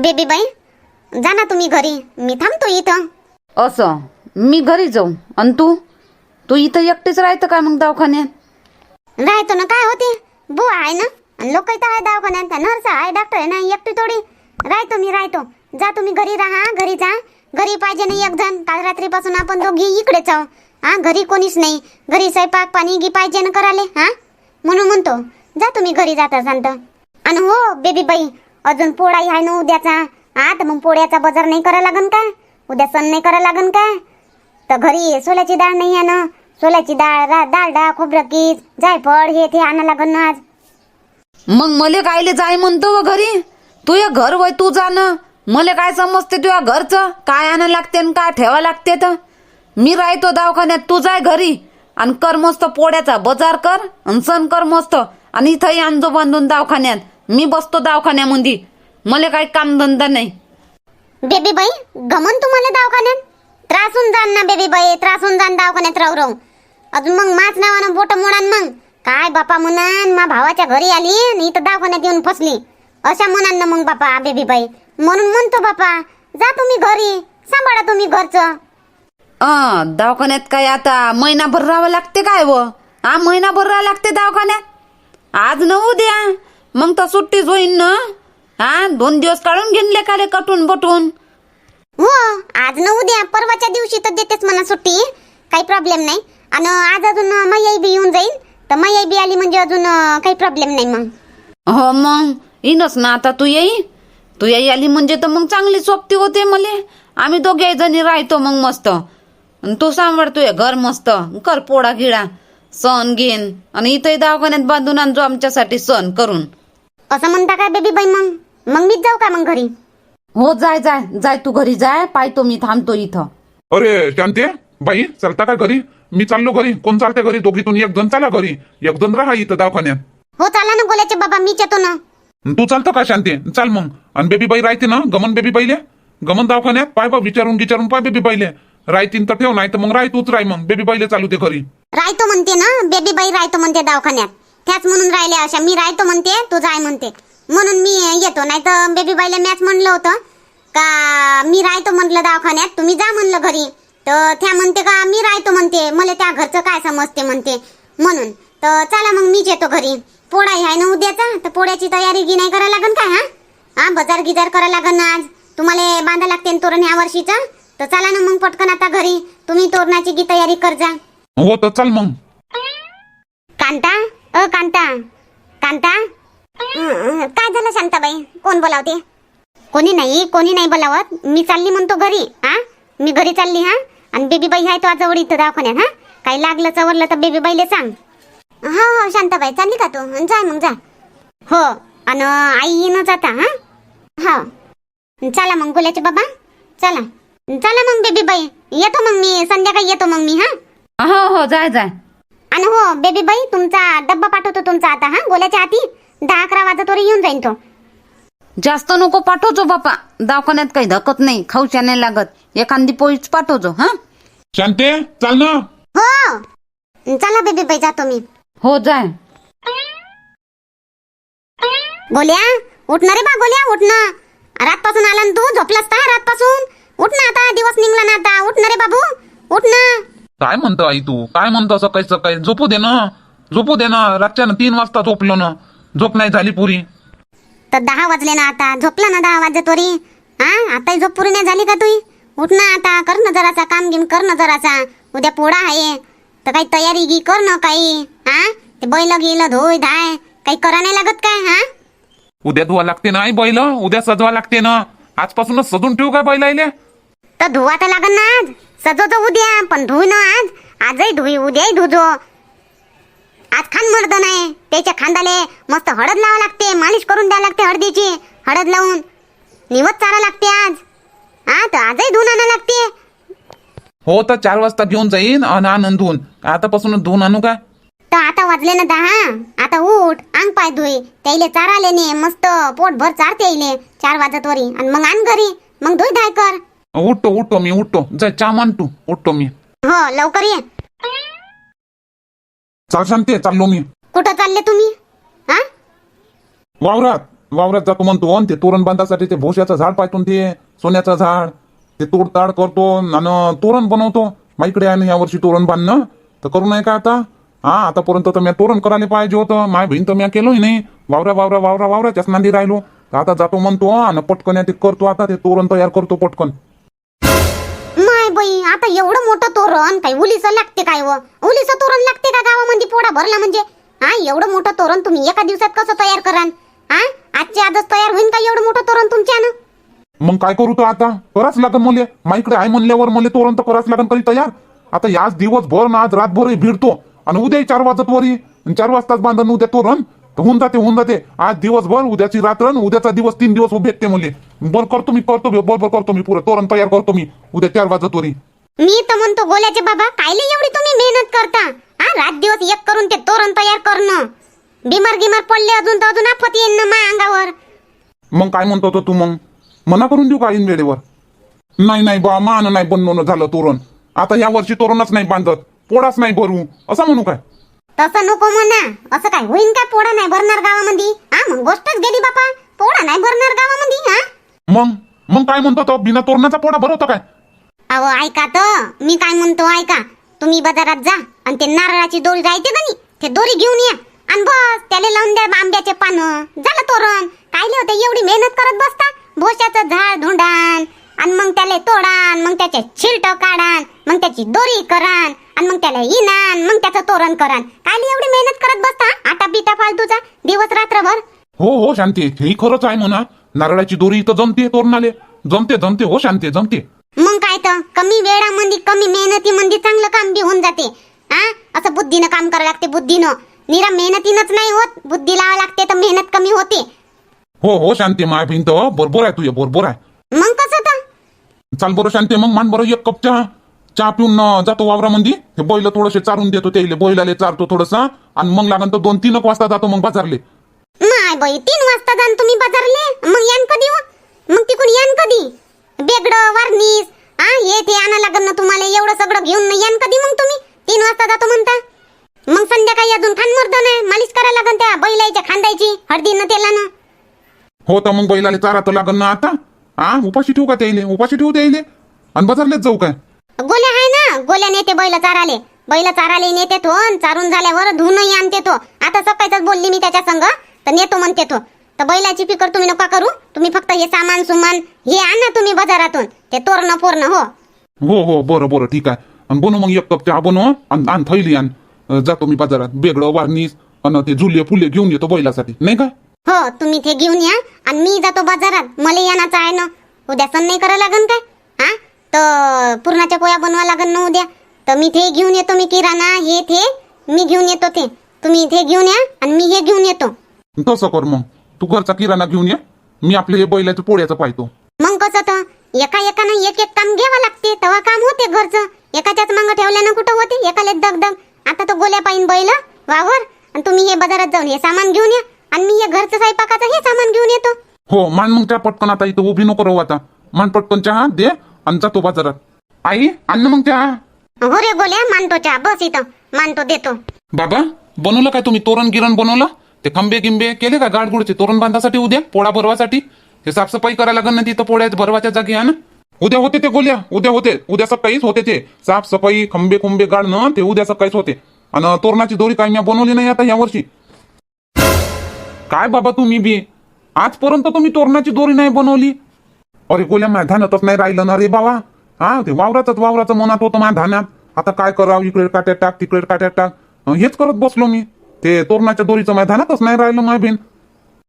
Baby बाई जा ना तुम्ही घरी. मी थांबतो इथं. असं? मी घरी जाऊ. आणि तू? तू इथं एकटीच राहतं का मग दवाखान्यात? राहतो ना काय होते? बुवा आहे ना. आणि लोक इथं आहे दवाखान्यात. नर्स आहे डॉक्टर आहे ना एकटी थोडी. राहतो मी राहतो. जा तुम्ही घरी राहा घरी जा. घरी पाहिजे नाही एक जण. काल रात्रीपासून आपण दोघी इकडेच आहो. हा घरी कोणीच नाही. घरी स्वयंपाक पाणी गी पाहिजे ना कराले हा? म्हणून म्हणतो जा तुम्ही घरी जाता सांगत. आणि हो बेबी बाई अजून पोळाही आहे ना उद्याचा? हा तर मग पोळ्याचा बाजार नाही करा लागन का? उद्या सण नाही करा लागन का? तर घरी सोल्याची डाळ नाही आहे ना? सोल्याची डाळ रा- डाळ डाळ खोबरं कीस जायफळ हे ते आणा लागन ना आज. मग मले कायले जाय म्हणतो व घरी? तू या घर वय तू जाणं मले काय समजते तुझ्या घरचं? काय आणा लागते आणि काय ठेवा लागते तर मी राहतो दवाखान्यात तू जाय घरी. आणि कर मस्त पोळ्याचा बाजार कर आणि सण कर मस्त. आणि इथंही आणजो बांधून दवाखान्यात. मी बसतो दवाखान्यामध्ये. मले काही कामधंदा नाही. बेबी बाई गमन तुम्हाला दवाखान्यात? त्रासून जाण ना बेबी बाई त्रासून जाण दवाखान्यात राहू राहू. अजून मग माच नावानं बोट मोडान मग. काय बापा म्हणान मा भावाच्या घरी आली आणि इथं दवाखान्यात येऊन फसली. अशा म्हणान ना मग बापा बेबी बाई म्हणून म्हणतो बापा जा तुम्ही घरी सांभाळा तुम्ही घरचं. अ दवाखान्यात काय आता? महिनाभर राहावं लागते काय व? हा महिनाभर राहावं लागते दवाखान्यात? आज न उद्या. मग तर सुट्टीच होईन ना? हा? दोन दिवस काढून घेऊन लेखाले कटून बटून. हो आज न उद्या परवाच्या दिवशी तर देतेच म्हणा सुट्टी. काही प्रॉब्लेम नाही. आणि आज अजून मैयाई बी येऊन जाईल तर मैयाई बी आली म्हणजे अजून अं, काही प्रॉब्लेम नाही मग. हो मग. येईनच ना आता तू येई. तू येई आली म्हणजे तर मग चांगली सोबती होते मले. आम्ही दोघे जणी राहतो मग मस्त. अन तू सांभाळतोय घर मस्त. कर पोळा गिळा. सण घेन आणि इथंही दवाखान्यात बांधून आणजो आमच्यासाठी सण करून. असं म्हणता काय बेबी बाई मग? मग मीच जाऊ का मग घरी? हो जाय जाय. जाय तू घरी जाय. पाहतो मी थांबतो इथं. अरे शांते बाई चालता का घरी? मी चाललो घरी. कोण चालते घरी? दोघीतून एक जण चाला घरी. एक जण राहा इथं दवाखान्यात. हो चाला ना गोल्याचे बाबा मीच येतो ना. तू चालतो का शांती? चाल मग. आणि बेबी बाई राहते ना गमन बेबी बाईले? गमन दवाखान्यात? पाय बा विचारून विचारून पाय बेबी बाईले. राहतीन तर ठेव नाही तर मग राह तूच राह मग. बेबी बाईले चालू ते घरी. राहतो म्हणते ना बेबी बाई राहतो म्हणते दवाखान्यात. त्याच म्हणून राहिले अशा. मी राहतो म्हणते तू जाय म्हणते. म्हणून मी येतो नाही तर बेबी बाईला मॅच म्हणलं होतं. का मी राहतो म्हटलं दवाखान्यात तुम्ही जा म्हणलं घरी. तर त्या म्हणते का मी राहतो म्हणते. मला त्या घरचं काय समजते म्हणते. म्हणून. तर चला मग मीच येतो घरी. पोळाही आहे ना उद्याचा? तर पोळ्याची तयारी गी नाही करायला लागन का हा? हा बाजार गिजार करायला लागन आज. तुम्हाला बांधा लागते तोरण ह्या वर्षीचा? तर चला ना मग पटकन आता घरी. तुम्ही तोरणाची गी तयारी कर जा. हो तर चाल मग. कांता? अ कांता. कांता? काय झालं शांताबाई? कोण बोलावते? कोणी नाही कोणी नाही बोलावत. मी चालली म्हणतो घरी हा? मी घरी चालली हा? आणि बेबी बाई आहे तो आज जवळ इथं दवाखान्यात हा? काही लागलं चवरलं तर बेबी बाईले सांग. हो हो शांताबाई. चालली का तू? अन जा मग जा. हो आणि आई येणंच आता हा? हो. चला मग गुल्याचे बाबा. चला. चला मग बेबी बाई येतो मग मी. संध्याकाळी येतो मग मी हा? हो हो जाय जाय. आणि हो बेबी बाई तुमचा डब्बा पाठवतो तुमचा आता हा? गोल्याच्या हाती दहा अकरा वाजता येऊन जाईन तो. जास्त नको पाठवतो बापा. दवाखान्यात काही धकत नाही खाऊच्या नाही लागत. एखादी पोळीच पाठवतो हा? शांते चाल ना. हो. चला बेबी बाई जातो मी. हो जाय. गोल्या उठ ना रे बा गोल्या उठ ना. रातपासून आला ना तू? झोपलास का रातपासून? उठ ना आता दिवस निघला ना आता. उठ ना रे बाबू उठ ना. काय म्हणतो आई तू? काय म्हणतो सकाळी सकाळी झोपू दे ना. झोपू दे ना. रातच्या तीन वाजता झोपलो ना. झोप नाही झाली पुरी. तर दहा वाजले ना आता. झोपला ना दहा वाजे तोरी? हा आताही झोप पुरी नाही झाली का तुई? उठ ना आता. कर ना जराचा काम गिम कर ना जराचा उद्या पोळा आहे. तर काही तयारी गी कर ना काही. हा ते बैल गेलं धोय धाय. काही करा नाही लागत काय? हा उद्या धुवा लागते ना आई बैल. उद्या सजवा लागते ना. आजपासूनच सजून ठेवू का बैलायले? तर धुवा तर लागन ना आज. सजवतो उद्या पण धुई ना आज. आजही धुई उद्याही धुजो. आज खान मर्द नाही. त्याच्या खांदाले मस्त हळद लावा लागते. मालिश करून द्यावं लागते हळदीची. हळद लावून. निवत चारा लागते आज. हा तर आजही धुवून आणा लागते. हो तर चार वाजता घेऊन जाईन आणि आनंद धुवून आतापासूनच धुवून आणू काय तर आता वाजले ना दहा. आता उठ. अंग पाय धुई. त्याइले चाराले ने मस्त पोटभर चारते येईले चार वाजत वरी. आणि मग आण घरी. मग धुई धाय कर. उठतो उठतो मी उठतो जाय चा मांडतो उठतो मी. हो लवकर ये. चाल शांते चाललो मी. कुठं चालले तुम्ही? हा? वावरात वावरात जातो म्हणतो. अन ते तोरण बांधासाठी ते भोश्याचं झाड पाहतो ते सोन्याचं झाड. ते तोडताड करतो आणि तोरण बनवतो. माईकडे आहे ना यावर्षी तोरण बांधणं. तर करू नाही का आता? हा आतापर्यंत तर मी तोरण करायला पाहिजे होतं. माय बहीण तर मी केलोही नाही. वावरा वावरा वावरा वावराच्याच नांदी राहिलो. तर आता जातो म्हणतो आणि पटकन या ते करतो आता. ते तोरण तयार करतो पटकन. बाई आता एवढं मोठं तोरण काय उलीस लागते काय व? उलीस तोरण लागते का गावामध्ये पोडा भरला म्हणजे? हा एवढं मोठं तोरण तुम्ही एका दिवसात कसं तयार कराल? हा आजच्या आजच तयार होईल का एवढं मोठं तोरण तुमच्यानं? मग काय करू तो आता? कराच लागन मले. माईकडे आहे म्हणल्यावर मला तोरण तर कराच लागन कधी तयार? आता याच दिवसभर ना आज रातभर भिडतो. आणि उद्या चार वाजत वरी चार वाजताच बांधन उद्या तोरण. तर होऊन जाते होऊन जाते. आज दिवसभर उद्याची रात्र आणि उद्याचा दिवस तीन दिवस भेटते मले. बर करतो मी करतो बरोबर करतो मी पुरं. तोरण तयार करतो मी. उद्या चार वाजत वरी मी तर म्हणतो गोल्याचे बाबा कायले एवढी तुम्ही मेहनत करता? हा रात दिवस एक करून ते तोरण तयार करणं. बिमार गिमार पडले अजून तर अजून आपत येईन ना माझ्या अंगावर. मग काय म्हणतो तो तू मग? मना करून देऊ का ऐन वेळेवर? नाही नाही बा मान नाही बनवणं झालं तोरण. आता या वर्षी तोरणच नाही बांधत. पोळाच नाही भरू. असं म्हणू काय? तसं नको म्हणा. असं काय होईन का पोळा नाही भरणार गावामध्ये? हा मग गोष्टच गेली बापा. पोळा नाही भरणार गावामध्ये हा? मग? मग काय म्हणतो तो? बिना तोरणाचा पोळा भरवतो काय? अहो ऐका तर मी काय म्हणतो ऐका. तुम्ही बाजारात जा आणि ते नारळाची दोरी राहते का नाही ते दोरी घेऊन या. आणि बस त्याला लावून द्या आंब्याचे पानं. झालं तोरण. कायले होते एवढी मेहनत करत बसता. भोशाचं झाड धुंडान. आणि मग त्याला तोडान मग त्याचे छिलट काढान मग त्याची दोरी करान आणि मग त्याला इनान मग त्याचं तोरण करान. कायले एवढी मेहनत करत बसता? आटा बिटा फालतूचा दिवस रात्रभर. हो हो शांती. हे खरंच आहे म्हणा. नारळाची दोरी इथं जमते तोरणाले. जमते जमते हो शांती जमते. मग काय तर कमी वेळामध्ये कमी मेहनतीमध्ये चांगलं काम बी होऊन जाते. हा असं बुद्धीनं काम करावं लागते बुद्धीनं. निरा मेहनतीनंच नाही होत. बुद्धी लावा लागते तर मेहनत कमी होते. हो हो शांती माय भिंत बरोबर आहे तुझे बरोबर आहे. मग कसं तर? चाल बरं शांती मग मान बरं एक कप चहा चहा पिऊन जातो वावरामध्ये ते बैल थोडेसे चारून देतो त्याले बैलाले चारतो थोडंसं आणि मग लागन तर दोन तीन वाजता जातो मग बाजारले. माय बाई तीन वाजता जाण तुम्ही बाजारले. मग यान कधी हो? मग तिकडून यान कधी? बेगडं वारनीस हा हे ते आणा लागन ना तुम्हाला एवढं सगळं घेऊन न यान कधी मग तुम्ही? तीन वाजता जातो म्हणता. मग संध्याकाळी अजून खानमर्दन आहे मालिश करायला लागन त्या बैलाच्या खांदायची हळदीनं तेलानं. हो तर मग बैलाले चारा तर लागन ना आता. हा? उपाशी ठेवू का त्याले उपाशी ठेवू त्याले आणि बाजारलेच जाऊ काय? गोल्या आहे ना? गोल्या नेते बैल चाराले. बैल चाराले नेते तो अन चारून झाल्यावर धुनही आणते तो. आता सकाळीच बोलली मी त्याच्या संग तर नेतो म्हणते तो. तर बैलाची फिकर तुम्ही नका करू. तुम्ही फक्त हे सामान सुमान हे आणा तुम्ही बाजारातून. ते तोरण पोरण हो. हो हो बरं बरं ठीक आहे. आणि बनव मग एक कप चहा बनव आणि आण थैली आण. अं, जातो मी बाजारात. बेगडं वारणीस आणि ते झुले फुले घेऊन येतो बैलासाठी. नाही का? हो तुम्ही ते घेऊन या आणि मी जातो बाजारात. मला यानाचं आहे ना. उद्या सण नाही करा लागन काय? हा? तर पुरणाच्या पोया बनवा लागन ना उद्या. तर मी ते घेऊन येतो मी किराणा हे ते. मी घेऊन येतो ते. तुम्ही ते घेऊन या आणि मी हे घेऊन येतो. तसं कर मग. तू घरचा किराणा घेऊन ये. मी आपले हे बैलाचं पोळ्याचं पाहतो. मग कसं तर? एका एकानं एक एक काम घ्यावं लागते. तेव्हा काम होते घरचं. एकाच्याच मागं ठेवल्यानं कुठं होते? एकाले दग दग आता तो गोल्या पाहिन बैल. वावर. आणि तुम्ही हे बाजारात जाऊन हे सामान घेऊन या. आणि मी हे घरचं स्वयंपाकाचं हे सामान घेऊन येतो. हो मान मग त्या पटकन आता इथं उभी नको राहू आता. मान पटकन चहा दे आणि जातो बाजारात. आई आण ना मग चहा. हो रे गोल्या मानतो चहा. बस इथं. मानतो देतो. बाबा बनवलं काय तुम्ही? तोरण गिरण बनवलं? ते खंबे गिंबे केले का गाडगुडचे? तोरण बांधासाठी उद्या? पोळा भरवासाठी? ते साफसफाई करायला लागेल ना तिथं पोळ्या भरवाच्या जागी आहे ना उद्या होते ते गोल्या. उद्या होते. उद्या सकाळीच होते ते. साफसफाई खंबे खुंबे गाडणं ते उद्या सकाळीच होते. आणि तोरणाची दोरी काय मी बनवली नाही आता यावर्षी काय बाबा तुम्ही बी? आजपर्यंत तुम्ही तोरणाची दोरी नाही बनवली. अरे कोल्या माझ्या धानातच नाही राहिलं ना रे बाबा. हा ते वावरातच वावराचं मनात होतं माझ्या धानात आता काय करावं? इकडे काट्यात टाक तिकडे काट्यात टाक. हेच करत बसलो मी. ते तोरणाच्या दोरीचं माझ्या धानातच नाही राहिलं माय बहीण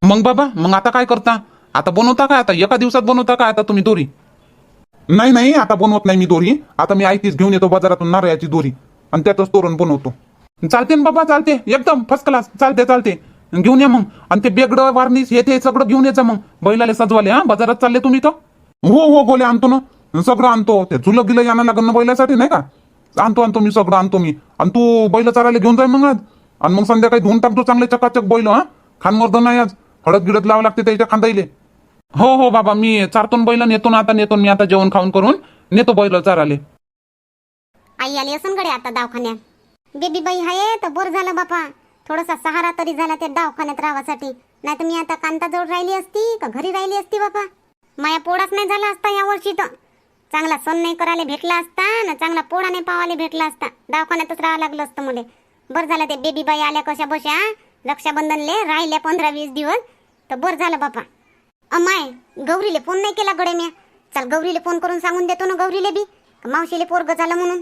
मग बाबा मग आता काय करता? आता बनवता काय? आता एका दिवसात बनवता काय आता तुम्ही दोरी? नाही नाही आता बनवत नाही मी दोरी. आता मी आयतीच घेऊन येतो बाजारातून नारळाची दोरी. आणि त्यातच तोरण बनवतो. चालते ना बाबा चालते. एकदम फर्स्ट क्लास चालते चालते. घेऊन या मग. आणि ते बेगडं वारणीस हे ते सगळं घेऊन यायचं मग. बैलाले सजवाले हा? बाजारात चालले तुम्ही तर? हो हो गोले आणतो ना. सगळं आणतो. ते झुलं गिलं यायला लग्न ना बैलासाठी नाही का? आणतो आणतो मी सगळं आणतो मी. आणि तू बैल चालायला घेऊन जाय मग आज. आणि मग संध्याकाळी धुवून टाकतो चांगले चकाचक बैल हा? खानमर्दन नाही आज. हळद गिळत लावा लागते त्याच्या खांदाईले. हो हो बाबा मी चारतो बैल नेतो ना आता नेतो मी आता जेवण खाऊन करून नेतो बैल चाराले. आई आली असनकडे आता दवाखान्यात. बेबी बाई आहे तर बोर झालं बापा. थोडासा सहारा तरी झाला त्या दवाखान्यात राहासाठी नाही तर मी आता कांताजवळ राहिली असती का घरी राहिली असती बाबा? माया पोळाच नाही झाला असता या वर्षी तर. चांगला सण नाही करायला भेटला असता ना चांगला पोळा नाही पावायला भेटला असता. दवाखान्यातच राहावं लागलं असतं मला. बरं झालं ते बेबी बाई आल्या कशा बशा रक्षाबंधनले राहिल्या पंधरा वीस दिवस. तर बरं झालं बापा. अमाय गौरीले फोन नाही केला गडे म्या. चल गौरीले फोन करून सांगून देतो ना गौरीले बी. मावशीले पोरग झालं म्हणून.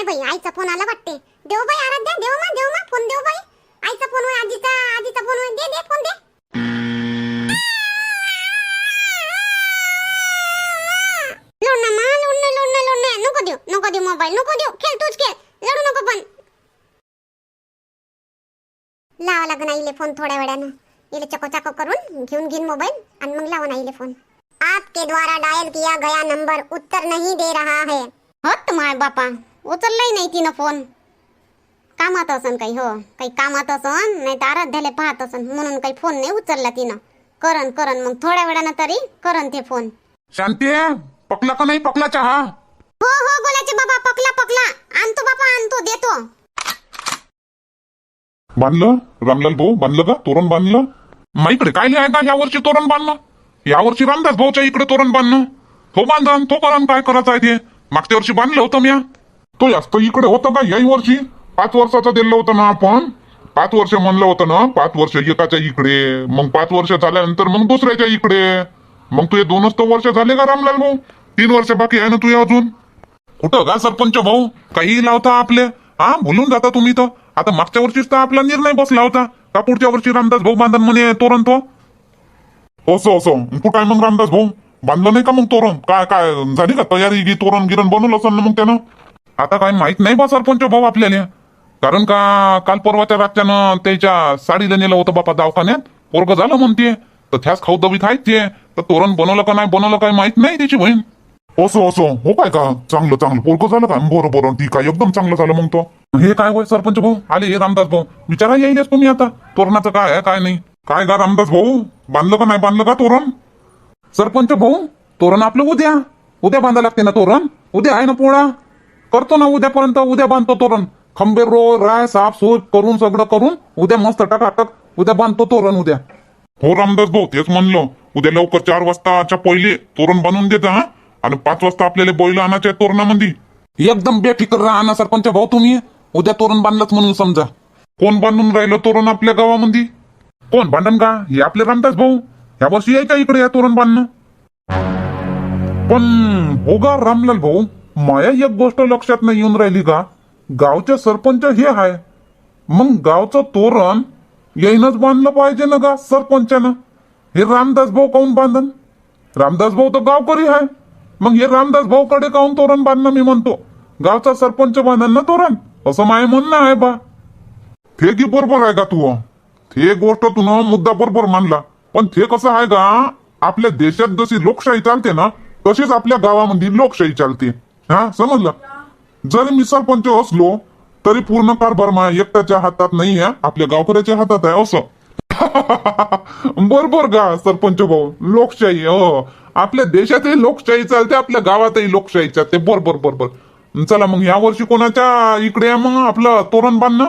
नाही बाई आईचा फोन आला वाटते. देव बाई आराध्या देव मा देव मा फोन देव बाई. आईचा फोन होय आजीचा आजीचा फोन होय. दे दे फोन दे. लोड मा लोड ना लोड नको देऊ नको देऊ मोबाईल नको देऊ. खेळ तूच खेळ. लढू नको पण. लावा लागन आईले फोन थोड्या वेळानं. इले चको चाको करून घेऊन घेईन मोबाईल आणि मग लावून आईले फोन आपके द्वारा डायल किया गया नंबर उत्तर नहीं दे रहा है. हत माय बापा. उचललाही नाही तिनं फोन. कामात असन काही हो. काही कामात असन नाही तर आराध्याला पाहत असन. म्हणून काही फोन नाही उचलला तिनं. करन करन मग थोड्या वेळानं तरी करन ते फोन. शांती पकला का नाही? पकला चहा? हो हो बोलायचे बाबा पकला पकला आणतो बाबा आणतो देतो. बांधलं? रामलाल भाऊ बांधलं का? तोरण बांधलं? माईकडे काय आहे? का यावर्षी तोरण बांधलं? यावर्षी रामदास भाऊच्या इकडे तोरण बांधणं. तो बांधन तो करण काय करायचं आहे ते? मागच्या वर्षी बांधलं होतं म्या. तो जास्त इकडे होतं का? याही वर्षी. पाच वर्षाचं दिलं होतं ना आपण. पाच वर्ष म्हणलं होतं ना पाच वर्ष एकाच्या इकडे. मग पाच वर्ष झाल्यानंतर मग दुसऱ्याच्या इकडे. मग तुझे दोनच तर वर्ष झाले का रामलाल भाऊ? तीन वर्ष बाकी आहे ना तुझ्या अजून? कुठं का सरपंच भाऊ? काही लावता आपले. हा बोलून जाता तुम्ही तर. आता मागच्या वर्षीच तर आपला निर्णय बसला होता का पुढच्या वर्षी रामदास भाऊ बांधन म्हणे तोरण तो? असं असं. कुठं आहे मग रामदास भाऊ? बांधलं नाही का मग तोरण? काय काय झाली का तयारी? गी तोरण गिरण बनवलं असं ना मग त्यानं? आता काय माहीत नाही बा सरपंच भाऊ आपल्याला. कारण का काल परवाच्या रातच्यानं त्याच्या साडीला नेलं होतं बापा दवाखान्यात. पोरग झालं म्हणते. तर त्याच खाऊ दवीत आहेत ते. तर तोरण बनवलं का नाही बनवलं काय माहीत नाही त्याची बहीण. असं असं. हो काय का? चांगलं चांगलं. पोरग झालं का? बरं बरं. ठीक आहे एकदम चांगलं झालं मग तो? हे काय होय सरपंच भाऊ? आले हे रामदास भाऊ. विचारा येईलच तुम्ही आता. तोरणाचं काय आहे काय नाही. काय का रामदास भाऊ? बांधलं का नाही बांधलं का तोरण? सरपंच भाऊ तोरण आपलं उद्या. उद्या बांधा लागते ना तोरण? उद्या आहे ना पोळा? करतो ना उद्यापर्यंत उद्या बांधतो तोरण. खंबे रो राय साफ सूफ करून सगळं करून उद्या मस्त टाकाटक उद्या बांधतो तोरण उद्या. हो रामदास भाऊ तेच म्हणलं. उद्या लवकर चार वाजताच्या पहिले तोरण बांधून देता हा. आणि पाच वाजता आपल्याला बैल आणायच्या तोरणामध्ये. एकदम बेफिकर राहा ना सरपंच भाऊ तुम्ही. उद्या तोरण बांधलंच म्हणून समजा. कोण बांधून राहिलं तोरण आपल्या गावामध्ये? कोण भांडण का? हे आपले रामदास भाऊ. या वर्षी यायच्या इकडे या तोरण बांधणं? पण हो गा रामलाल भाऊ माया एक गोष्ट लक्षात नाही येऊन राहिली का? गावचे सरपंच हे आहे मग गावचं तोरण येईनच बांधलं पाहिजे ना का सरपंचानं? हे रामदास भाऊ काऊन बांधन? रामदास भाऊ तर गावकरी आहे मग हे रामदास भाऊ कडे काऊन तोरण बांधणं मी म्हणतो? गावचा सरपंच बांधन ना तोरण? असं माय म्हणणं आहे बा. ते की बरोबर आहे का तू? ते गोष्ट तू ना मुद्दा बरोबर मानला पण ते कसं आहे का आपल्या देशात जशी लोकशाही चालते ना तशीच आपल्या गावामध्ये लोकशाही चालते. हा समजलं? जरी मी सरपंच असलो तरी पूर्ण कारभार माझ्या एकट्याच्या हातात नाही आहे आपल्या गावकऱ्याच्या हातात आहे असं. बरोबर का सरपंच भाऊ? लोकशाही हो. आपल्या देशातही लोकशाही चालते आपल्या गावातही लोकशाही चालते. बरोबर बरोबर. चला मग या वर्षी कोणाच्या इकडे आहे मग आपलं तोरण बांधणं?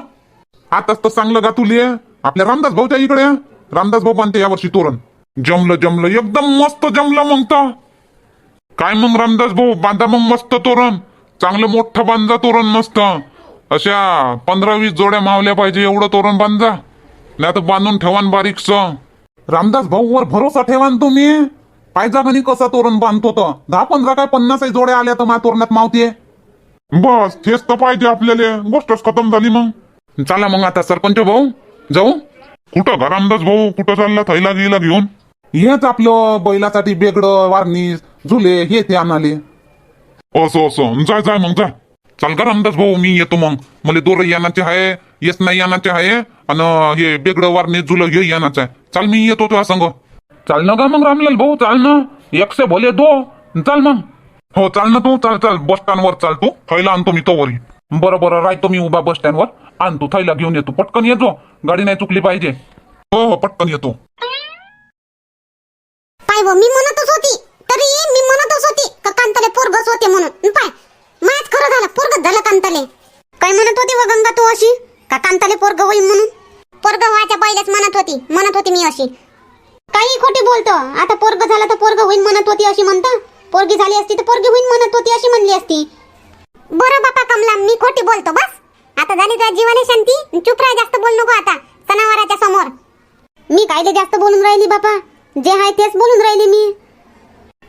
आताच तर चांगलं गातुली आहे आपल्या रामदास भाऊच्या इकडे रामदास भाऊ बांधते यावर्षी तोरण. जमलं जमलं. एकदम मस्त जमलं मग तर. काय मग रामदास भाऊ? बांधा मग मस्त तोरण. चांगलं मोठं बांधा तोरण मस्त. अशा पंधरा वीस जोड्या मावल्या पाहिजे एवढं तोरण बांधा. नाही तर बांधून ठेवान बारीकस रामदास भाऊ वर भरोसा ठेवान तुम्ही? पाहिजा म्हणे कसं तोरण बांधतो तर दहा पंधरा काय पन्नास जोड्या आल्या तर माझ्या तोरणात मावतीये? बस तेच तर पाहिजे आपल्याला. गोष्टच खतम झाली मग. चला मग आता सरपंच भाऊ जाऊ. कुठं का रामदास भाऊ? कुठं चालला? थैला गिला घेऊन? हेच आपलं बैलासाठी बेगडं वारणी झुले हे ते आणाले. असं असं. जाय जाय मग जाय. चाल का रामदास भाऊ मी येतो मग. मला दोर यानाचे आहे येस नाही यानाचे आहे आणि हे बेगडं वारणे झुलं हे यानाचं आहे चाल मी येतो तुला संग. चाल ना का मग रामलाल भाऊ चाल ना. एकशे भले दो. चाल मग. हो चाल ना तू चाल चाल. बस स्टँडवर चाल तू. थैला आणतो मी तोवरी. बरं बरं राहतो मी उभा बस स्टँडवर. आणतो थैला घेऊन येतो. पटकन येतो गाडी नाही चुकली पाहिजे. हो हो पटकन येतो. नाही व मी म्हणतच होती. तरी मी म्हणतच होती. का कांताले पोरगच होते म्हणून. पाय मायच खरं झालं पोरगच झालं कांताले. काय म्हणत होती व गंगा तू अशी? का कांताले पोरग होईल म्हणून? पोरग व्हायच्या पहिलेच म्हणत होती म्हणत होती मी अशी. काही खोटी बोलतो. आता पोरग झालं तर पोरग होईल म्हणत होती अशी म्हणता. पोरगी झाली असती तर पोरगी होईल म्हणत होती अशी म्हणली असती. बरं बापा कमला मी खोटी बोलतो बस. आता झाली तुझ्या जीवाने शांती. चुप राहा जास्त बोल नको आता सणावाराच्या समोर. मी कायले जास्त बोलून राहिली बापा? जे आहे तेच बोलून राहिली मी.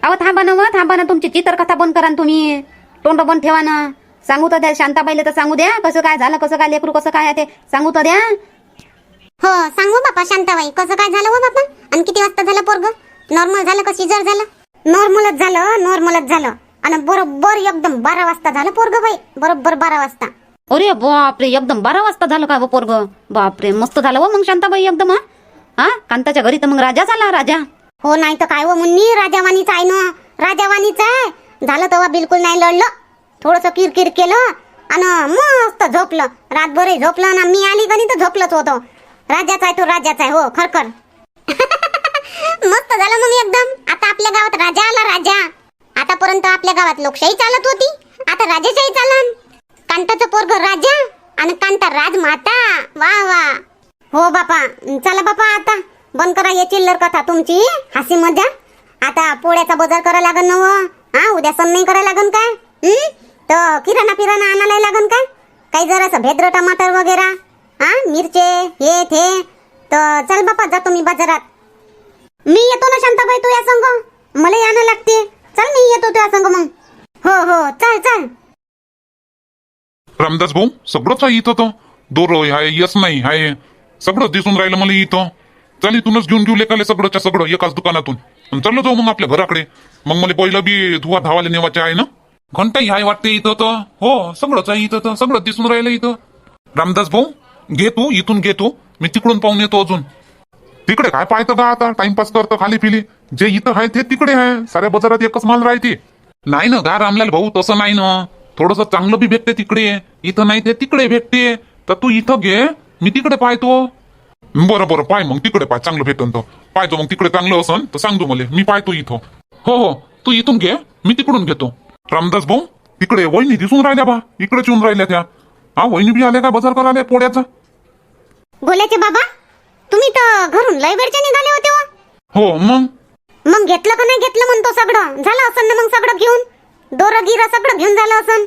अहो थांबा ना व, थांबा ना तुमची चित्रकथा बंद करा तुम्ही. तोंड बंद ठेवा ना. सांगू तर द्या शांताबाईला तर सांगू द्या. कसं काय झालं कसं काय लेकरू कसं काय आहे ते सांगू तर द्या. हो सांगू बापा शांताबाई. कसं काय झालं हो बापा? आणि किती वाजता झालं पोरग? नॉर्मल झालं का सिजर झालं? नॉर्मलच झालं नॉर्मलच झालं. आणि बरोबर एकदम बारा वाजता झालं पोरग बाई. बरोबर बारा वाजता. अरे बापरे एकदम बारा वाजता झालं का पोरग? बापरे मस्त झालं व मग शांताबाई एकदम हा? हा? कांताच्या घरी तर मग राजा झाला राजा. हो नाही तर काय हो मुन्नी? राजावानीच आहे ना? राजावानीच आहे? झालं तेव्हा बिलकुल नाही लढलं. थोडस किरकिर केलं आणि मस्त झोपलं. रातभर झोपलं ना मी आली गणी तर झोपलंच होतो. राजाचा आहे तो राजाचा आहे हो खरखर. मस्त झालं मग एकदम. आता आपल्या गावात राजा आला राजा. आतापर्यंत आपल्या गावात लोकशाही चालत होती. आता राजेशाही चालन. कांताचं पोरग राजा आणि कांता राजमाता. वा वा. हो बापा. चला बापा आता. बंद करा हे चिल्लर कथा तुमची. हसी मजा. आता पोळ्याचा बाजार करा लागन ना व. हा उद्या सण नाही करा लागन काय? तर किराणा पिराणा आणायला लागन काय? काही जरासं भेद्र टमाटर वगैरे हा मिरचे हे ते तर चल बापा जातो मी बाजारात. मी येतो ना शांताबाई तू या संग. मला यानं लागते. चल मी येतो तुझ्या संग मग. हो हो चल चल. रामदास भाऊ सगळंच आहे इथं तो दोर हाय यस नाही हाय. सगळं दिसून राहिलं मला इथं. चल इथूनच घेऊन घेऊ लेखाले सगळंच्या सगळं एकाच दुकानातून. चाललो जाऊ मग आपल्या घराकडे. मग मला पहिलं बी धुवा धावाले नेवाचे आहे ना? घंटाही हाय वाटते इथं तर. हो सगळंच आहे इथं तर. सगळं दिसून राहिलं इथं. रामदास भाऊ घे तू इथून घे तू. मी तिकडून पाहून येतो अजून. तिकडे काय पाहतं का आता? टाइमपास करतो खाली पिली जे इथं आहे ते तिकडे आहे. साऱ्या बाजारात एकच माल राहते. नाही ना गा रामलाल भाऊ तसं नाही ना. थोडस चांगलं बी भेटते तिकडे. इथं नाही ते तिकडे भेटते. तर तू इथं घे. मी तिकडे पाहतो. बरं बरं पाय मग तिकडे पाय चांगलं भेटन तर. पाहतो मग तिकडे चांगलं असन तर सांगतो मला. मी पाहतो इथं. हो हो तू इथून घे मी तिकडून घेतो. रामदास भाऊ तिकडे वहिनी दिसून राहिल्या बा इकडेच येऊन राहिल्या त्या. हा वहिनी बी आल्या का बाजार करायला पोळ्याचा? गोल्याचे बाबा तुम्ही तर घरून लय वेळचे निघाले होते हो. हो मग? मग घेतलं का नाही घेतलं म्हणतो सगळं? झालं असं ना मग सगळं घेऊन? दोर गिरा सगळं घेऊन झालं असन?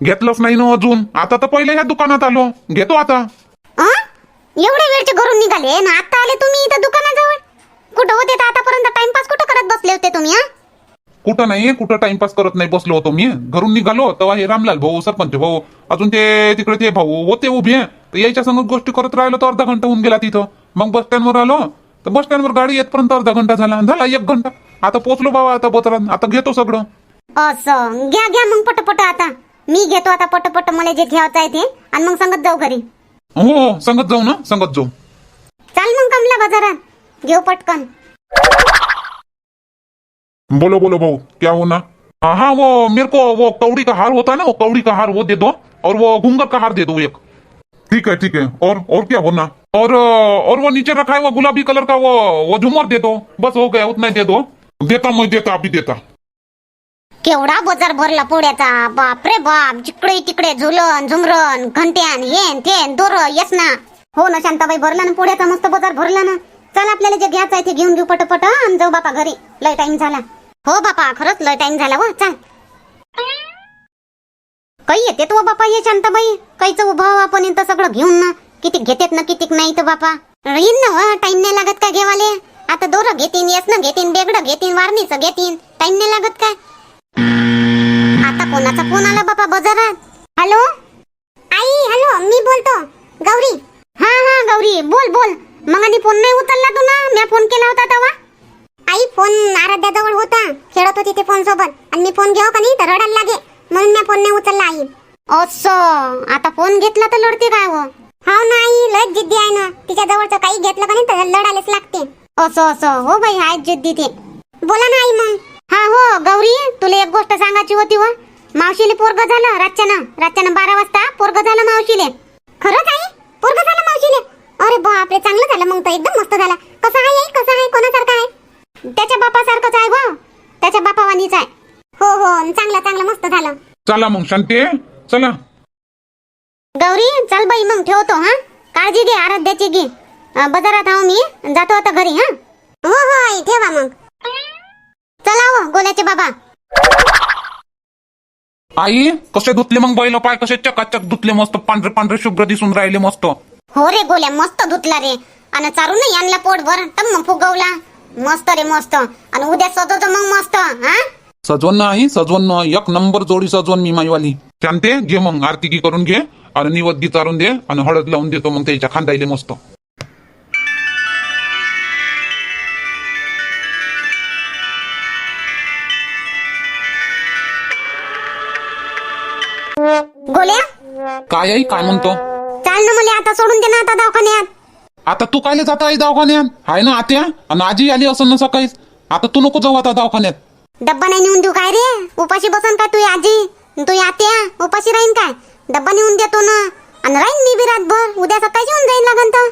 घेतलंच नाही ना अजून. आता तर पहिले ह्या दुकानात आलो. घेतो आता? एवढे वेळचे घरून निघाले ना आता आले तुम्ही इथं दुकानाजवळ? कुठं होते तर आतापर्यंत टाइमपास कुठं करत बसले होते तुम्ही हा कुठं नाही कुठं टाइमपास करत नाही बसलो होतो मी. घरून निघालो तेव्हा हे रामलाल भाऊ सरपंच भाऊ अजून ते तिकडे ते भाऊ होते उभे. तर याच्या संग गोष्टी करत राहिलो तर अर्धा घंटा होऊन गेला तिथं. मग बस स्टँडवर आलो. तर बस स्टँडवर गाडी येतपर्यंत अर्धा घंटा झाला झाला एक घंटा. आता पोहोचलो बाबा आता बसरात आता घेतो सगळं. असं. घ्या घ्या मग पटपट आता. मी घेतो आता पटपट. मला जे घ्यायचं आहे ते. आणि मग सांगत जाऊ घरी. हो संगत जाऊ ना संगत जाऊ. चाल मग कमला बाजारात. घेऊ पटकन. बोलो बोलो भाऊ क्या हो ना? हाँ हाँ वो मेरे को वो कौड़ी का हार होता है ना वो कौड़ी का हार वो दे दो और वो घूंगर का हार दे दो एक। ठीक है ठीक है और और क्या होना और और वो नीचे रखा है वो गुलाबी कलर का वो वो झूमर दे दो बस हो गया उतना ही दे दो। देता मैं देता अभी देता। केवढा बाजार भरला पोळ्याचा? बाप रे बाप जिकडे तिकडे झुलन झुमरन घंट्यान येन थेन दोर येस ना. हो ना शांताबाई भरला ना पोळ्याचा मस्त बाजार भरला ना. चल आपल्याला जे घ्यायचं आहे ते घेऊन घेऊ पटपट. आणि जाऊ बापा घरी. लय टाइम झाला. हो बापा खरंच लय टाइम झाला हो. चल. काही येते तो बापा ये शांताबाई? काहीच उभं आपण इथं सगळं घेऊन ना. किती घेतेत ना किती नाही तर बापा. येईन ना हो, टाइम नाही लागत का घेवाले? आता दोरं घेतीन येस ना घेतीन बेगडं घेतीन वारणीचं घेतीन. टाइम नाही लागत काय आता कोणाचा फोन आला बापा बाजारात? हॅलो? आई हॅलो मी बोलतो. गौरी. हा हा गौरी. बोल बोल. मग आणि फोन नाही उचलला तू ना? मी फोन केला होता तेव्हा आई फोन आराध्या जवळ होता. खेळत होती ते फोन सोबत. आणि मी फोन घेऊ का नाही? तर रडायला लागे. म्हणून मी फोन नाही उचलला आई. असं? आता फोन घेतला तर लढते काय हो? हा ना आई. लय जिद्दी आहे ना. तिच्या जवळचं काही घेतलं का नाही तर लढायलाच लागते. असं असं. हो बाई आहे जिद्दी ते. बोला ना आई मग. हा हो गौरी तुला एक गोष्ट सांगायची होती व मावशीले पोरग झालं रातच्यानं. रातच्यानं बारा वाजता पोरग झालं मावशीले. खरंच आई? पोरग झालं मावशीले? अरे बापरे चांगलं झालं मग तर एकदम मस्त झाला. कसं आहे आई? कसं आहे? कोणासारखं आहे? त्याच्या बापासारखंच आहे व त्याच्या बापावानीच आहे. हो हो चांगलं चांगलं मस्त झालं. चला मग शांती. चला. गौरी चल बाई मग ठेवतो हा. काळजी घे आराध्याची घे. अं, बाजारात आहो मी. जातो आता घरी हा. हो हो आई ठेवा मग. चला हो गोल्याचे बाबा. आई कसे धुतले मग बैल पाय कसे चकाचक धुतले मस्त पांढरे पांढरे शुभ्र दिसून राहिले मस्त. हो रे गोल्या मस्त धुतला रे. आणि चारू नाही आणला पोटभर टम्म फुगवला. मस्त रे मस्त. आणि उद्या सजवतो मग मस्त हा? सजवण ना आई सजवण ना. एक नंबर जोडी सजवण मी माईवाली. शांते घे मग आरती की करून घे. आणि निवद्दी चारून दे आणि हळद लावून देतो मग त्याच्या खांदायले मस्त. गोल्या? काय आई काय म्हणतो? चाल ना मला आता सोडून दे ना आता दवाखान्यात. आता तू कायले जाता आई दवाखान्यात? आहे ना आत्या? आणि आजी आली असं ना सकाळीच आता तू नको जाऊ आता दवाखान्यात. डब्बा नाही नेऊन देऊ काय रे? उपाशी बसन का तू आजी? तू आत्या? उपाशी राहीन काय? डब्बा नेऊन देतो ना. आणि राहीन मी बी रातभर. उद्या सकाळची होऊन जाईल लागन तर.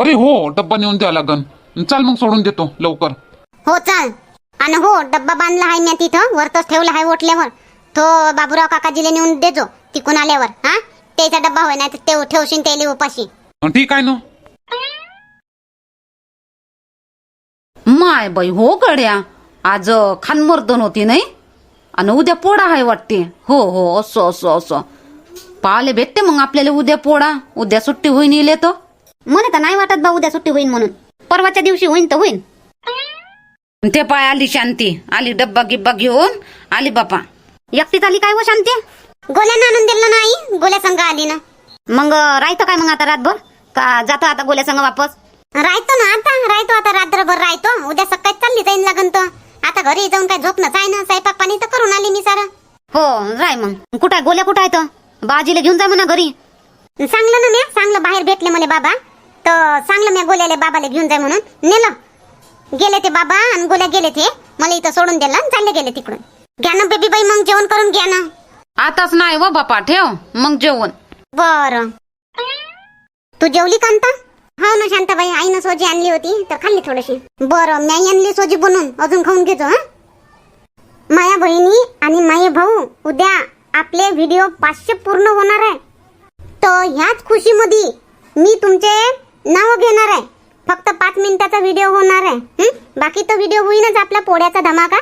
अरे हो डब्बा नेऊन द्या लागन. चाल मग सोडून देतो लवकर. हो चाल. आणि हो डब्बा बांधला आहे मी तिथं. वरतच ठेवला आहे ओटल्यावर. तो बाबूराव काकाजीला नेऊन देजो. तिकून आल्यावर हा? त्याचा डब्बा होय नाही तर ते ठेवशील त्याले उपाशी. ठीक आहे ना? माय बाई हो गड्या. आज खानमर्दन होती नाही? आणि उद्या पोळा आहे वाटते. हो हो असं असं असं. पाले भेटते मग आपल्याला उद्या पोळा. उद्या सुट्टी होईन इले तर. मला तर नाही वाटत बा उद्या सुट्टी होईन म्हणून. परवाच्या दिवशी होईन तर होईन. ते पाय आली शांती. आली डब्बा गिब्बा घेऊन. आली बापा. एकटीच आली काय हो शांती? गोल्यानं आणून दिलं नाही गोल्या संघ आली ना. मग राहतो काय मग आता रातभर? का जातो आता गोल्या संघ वापस? राहतो ना आता राहतो आता रात्रभर राहतो उद्या सकाळी चालली जाईन लागन तर आता घरी जाऊन काय झोपणंच आहे ना स्वयंपाक पाणी तर करून आली मी सारं. हो राय मग. कुठं आहे गोल्या कुठं आहे तर बाजीला घेऊन जाय म्हणा घरी. सांगलं ना मी सांगलं बाहेर भेटले मला बाबा. तर सांगलं मी गोल्याला बाबाला घेऊन जाय म्हणून. नेलं. गेले ते बाबा आणि गोल्या गेले ते. मला इथं सोडून दिलं आणि चालले गेले तिकडून. घ्या ना बेबी बाई मग जेवण करून घ्या ना. आताच नाही व बापा ठेव. मग जेवण. बर. तू जेवली कांता? हो ना शांताबाई. आईनं सोजी आणली होती तर खाल्ली थोडीशी. बरं मी आणली सोजी बनवून. अजून खाऊन घेतो हा? माया बहिणी आणि माये भाऊ उद्या आपले व्हिडिओ पाचशे पूर्ण होणार आहे. तर ह्याच खुशीमध्ये मी तुमचे नाव घेणार आहे. फक्त पाच मिनिटाचा व्हिडिओ होणार आहे हं? बाकी तर व्हिडिओ होईनच आपला पोळ्याचा धमाका.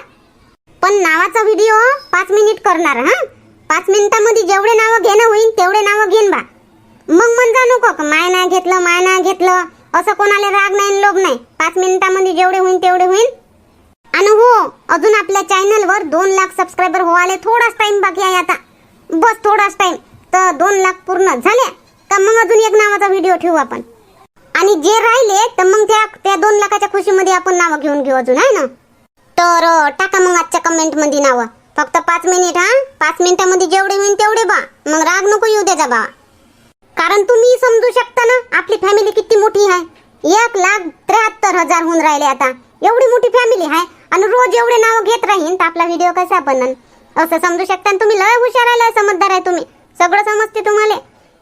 पण नावाचा व्हिडिओ पाच मिनिट करणार हा? पाच मिनिटामध्ये जेवढे नावं घेणं होईल तेवढे नावं घेईन बा. मग म्हणजा नको माय नाही घेतलं माय नाही घेतलं असं कोणाला राग नाही आणि लोभ नाही. पाच मिनिटामध्ये जेवढे होईल तेवढे होईल आणि हो अजून आपल्या चॅनलवर दोन लाख सबस्क्रायबर व्हायला थोडाच टाइम बाकी आहे आता. बस थोडाच टाइम तर दोन लाख पूर्ण झाले. का मग अजून एक नावाचा व्हिडिओ ठेवू आपण? आणि जे राहिले तर मग त्या त्या दोन लाखाच्या खुशीमध्ये आपण नावं घेऊन घेऊ अजून आहे ना? तर टाका मग आजच्या कमेंटमध्ये नावं. फक्त पाच मिनिट हा? पाच मिनिटामध्ये जेवढे होईल तेवढे बा. मग राग नको येऊ द्याचा बा. कारण तुम्ही समजू शकता ना आपली फॅमिली किती मोठी आहे. एक लाख त्र्याहत्तर हजार होऊन राहिले आता. एवढी मोठी फॅमिली आहे आणि रोज एवढे नाव घेत राहीन तर आपला व्हिडिओ कसा बनन असं समजू शकता आणि तुम्ही? लय हुशार आहे लय समजदार आहे तुम्ही. सगळं समजते तुम्हाला.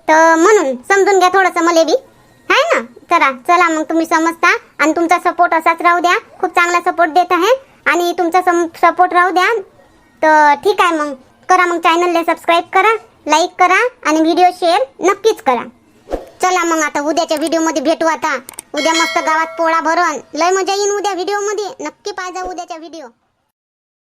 तर म्हणून समजून घ्या थोडंसं मला बी. आहे ना? चला चला मग तुम्ही समजता आणि तुमचा सपोर्ट असाच राहू द्या. खूप चांगला सपोर्ट देत आहे. आणि तुमचा सपोर्ट राहू द्या. तर ठीक आहे मग. करा मग चॅनलला सबस्क्राईब करा लाईक करा आणि व्हिडिओ शेअर नक्कीच करा. चला मग आता उद्याच्या व्हिडिओमध्ये भेटू आता. उद्या मस्त गावात पोळा भरून. लय मजा येईन उद्या व्हिडिओमध्ये नक्की पाहिजे उद्याच्या व्हिडिओ